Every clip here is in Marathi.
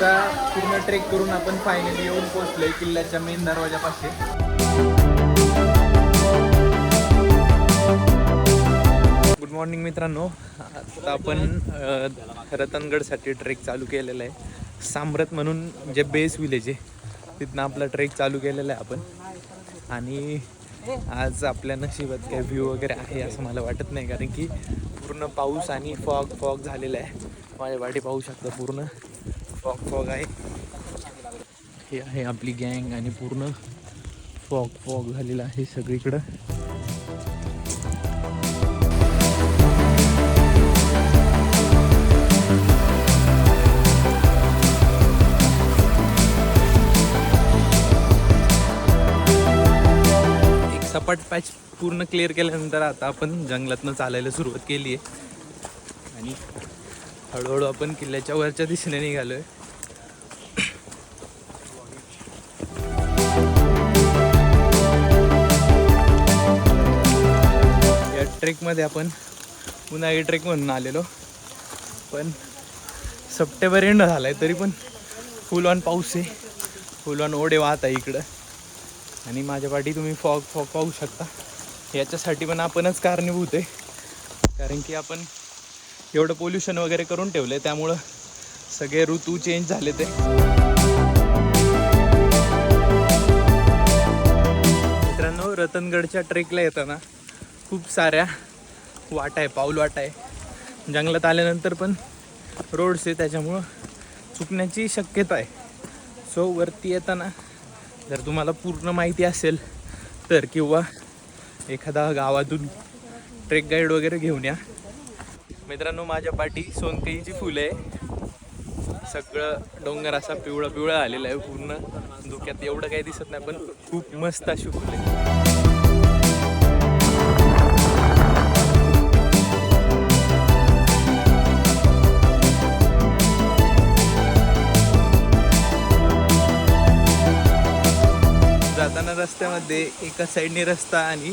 तासाचा पूर्ण ट्रेक करून आपण फायनली येऊन पोहोचलोय किल्ल्याच्या मेन दरवाजापाशी गुड मॉर्निंग मित्रांनो. आता आपण रतनगडसाठी ट्रेक चालू केलेला आहे. साम्रत म्हणून जे बेस विलेज आहे तिथनं आपला ट्रेक चालू केलेला आहे आपण. आणि आज आपल्या नशिबात काय व्ह्यू वगैरे आहे असं मला वाटत नाही कारण की पूर्ण पाऊस आणि फॉग फॉग झालेला आहे. माझ्या वाटी पाहू शकता पूर्ण. फॉग फॉग आहे. हे आहे आपली गँग आणि पूर्ण फॉग फॉग झालेला आहे सगळीकडं. एक सपाट पॅच पूर्ण क्लिअर केल्यानंतर आता आपण जंगलातनं चालायला सुरुवात केली आहे. आणि हळूहळू आपण किल्ल्याच्या वरच्या दिशेने निघालो आहे ट्रेकमध्ये आपण उन्हाळी ट्रेक म्हणून आलेलो. पण सप्टेंबर एंड आहे तरी पण फुल ऑन पाऊस आहे. फुल ऑन ओढे वाहत आहे इकडं. आणि माझ्या पाठी तुम्ही फॉग फॉग पाहू शकता. याच्यासाठी पण आपणच कारणीभूत आहे. कारण की आपण एवढं पोल्युशन वगैरे करून ठेवलं आहे त्यामुळं सगळे ऋतू चेंज झाले ते. मित्रांनो रतनगडच्या ट्रेकला येताना खूप साऱ्या वाटा आहे पाऊल वाटा आहे. जंगलात आल्यानंतर पण रोड्स आहे त्याच्यामुळं चुकण्याची शक्यता आहे. सो वरती येताना जर तुम्हाला पूर्ण माहिती असेल तर किंवा एखादा गावातून ट्रेक गाईड वगैरे घेऊन या. मित्रांनो माझ्या पाठी सोनकईची फुलं आहे. सगळं डोंगर असा पिवळा पिवळा आलेला आहे पूर्ण धुक्यात एवढं काही दिसत नाही पण खूप मस्त अशी फुलं. जाताना रस्त्यामध्ये एका साईडने रस्ता आणि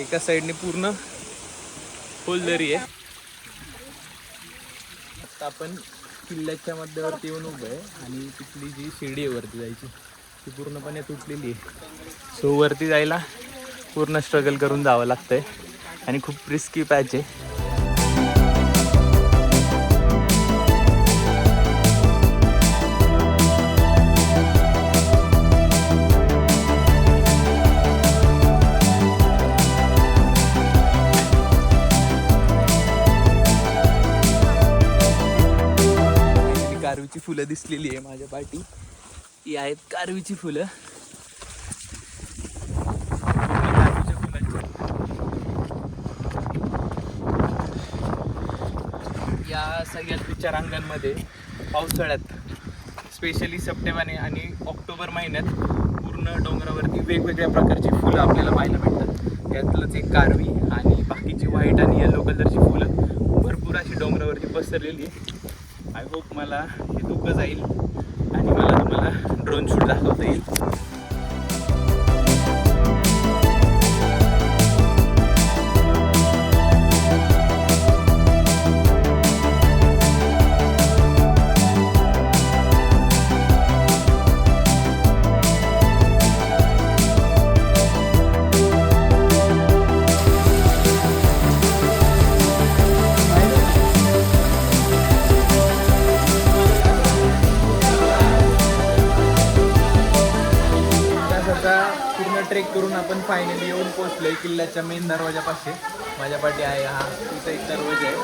एका साईडने पूर्ण फुलदरी आहे. आता आपण किल्ल्याच्या मध्यावरती येऊन उभं आहे आणि तिथली जी शिडी आहे वरती जायची ती पूर्णपणे तुटलेली आहे. सो वरती जायला पूर्ण स्ट्रगल करून जावं लागतंय आणि खूप रिस्की पॅच आहे. कारवीची फुलं दिसलेली आहे माझ्या पाठी. ही आहेत कारवीची फुलं. कारवीच्या फुलांची. या सगळ्या पिक्चर पावसाळ्यात स्पेशली सप्टेंबर आणि ऑक्टोबर महिन्यात पूर्ण डोंगरावरती वेगवेगळ्या प्रकारची फुलं आपल्याला पाहायला भेटतात त्यातलंच एक कारवी आणि बाकीची व्हाईट आणि येलो कलरची फुलं भरपूर अशी डोंगरावरती पसरलेली आहे. आय होप मला हे दुःख जाईल आणि मला तुम्हाला ड्रोन शूट दाखवता येईल. ट्रेक करून आपण फायनली येऊन पोहोचलोय किल्ल्याच्या मेन दरवाजापाशी. माझ्या पाठी आहे हा. इथं एक दरवाजा आहे.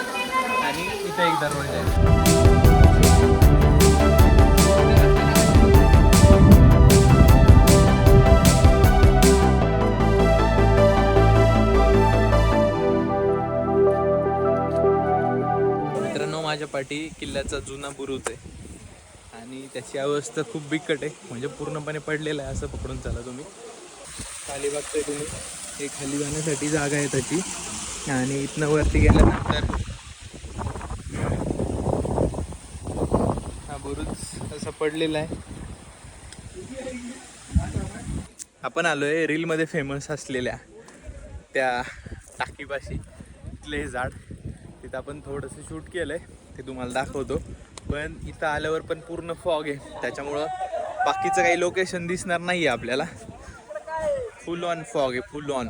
आणि इथं एक दरवाजा आहे. मित्रांनो माझ्या पाठी किल्ल्याचा जुना बुरुज आहे. आणि त्याची अवस्था खूप बिकट आहे. म्हणजे पूर्णपणे पडलेलं आहे. असं पकडून चाला तुम्ही. खाली बघताय तुम्ही. हे खाली जाण्यासाठी जागा आहे त्याची. आणि इथनं वरती गेल्यानंतर हा बुरुज असं पडलेला आहे. आपण आलोय रीलमध्ये फेमस असलेल्या त्या टाकीपाशी. इथले हे झाड. तिथं आपण थोडंसं शूट केलंय. ते तुम्हाला दाखवतो. पण इथं आल्यावर पण पूर्ण फॉग आहे. त्याच्यामुळं बाकीचं काही लोकेशन दिसणार नाही आहे आपल्याला. फुल ऑन फॉग आहे फुल ऑन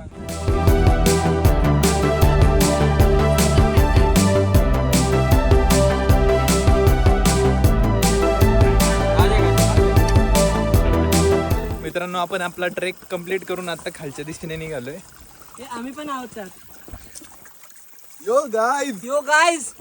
मित्रांनो आपण आपला ट्रेक कंप्लीट करून आता खालच्या दिशेने निघालोय. हे आम्ही पण आहोत यो गाईज यो गाईज?